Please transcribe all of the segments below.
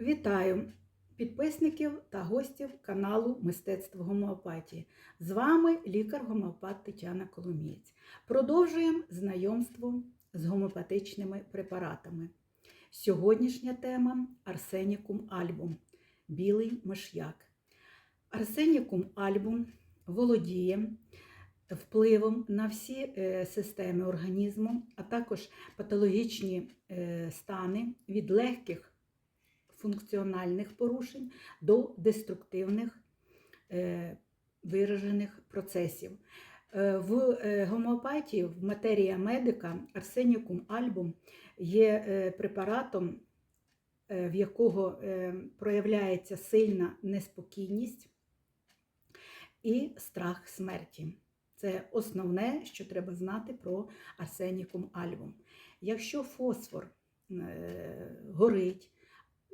Вітаю підписників та гостів каналу Мистецтво гомеопатії. З вами лікар-гомеопат Тетяна Коломієць. Продовжуємо знайомство з гомеопатичними препаратами. Сьогоднішня тема Арсенікум альбум білий миш'як. Арсенікум альбум володіє впливом на всі е, системи організму, а також патологічні е, стани від легких функціональних порушень до деструктивних е, виражених процесів. Е, В е, гомеопатії, в матерія медика, арсенікум альбум є препаратом, в якого проявляється сильна неспокійність і страх смерті. Це основне, що треба знати про арсенікум альбум. Якщо фосфор горить,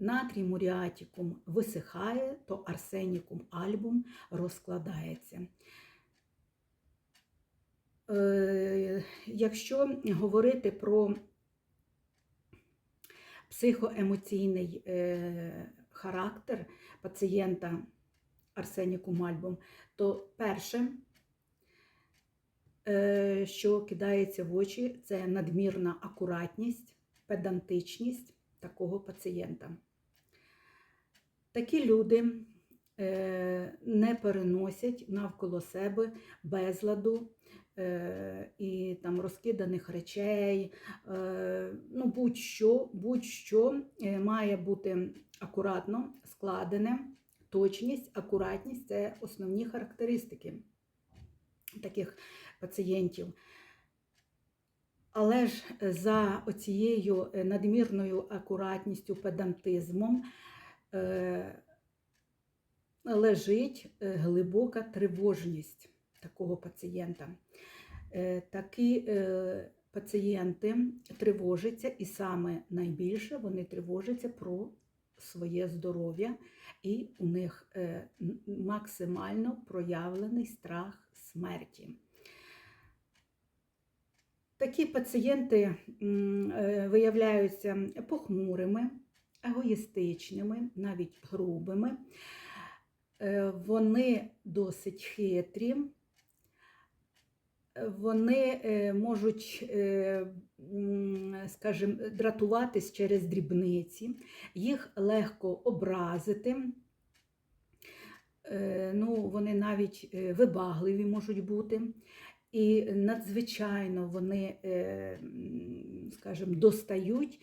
натрій муріатікум висихає, то арсенікум альбум розкладається. Е, Якщо говорити про психоемоційний е, характер пацієнта арсенікум альбум, то перше, е, що кидається в очі, це надмірна акуратність, педантичність такого пацієнта. Такі люди е, не переносять навколо себе безладу е, і там розкиданих речей, е, ну, будь-що, будь-що має бути акуратно складене. Точність, акуратність це основні характеристики таких пацієнтів. Але ж за оцією надмірною акуратністю, педантизмом лежить е, глибока тривожність такого пацієнта. Е, Такі е, пацієнти тривожаться, і саме найбільше вони тривожаться про своє здоров'я, і у них е, максимально проявлений страх смерті. Такі пацієнти е, виявляються похмурими, егоїстичними, навіть грубими. Е, Вони досить хитрі, Е, вони е, можуть, скажімо, дратуватись через дрібниці, їх легко образити. Ну, вони навіть вибагливі можуть бути. І надзвичайно вони, скажімо, достають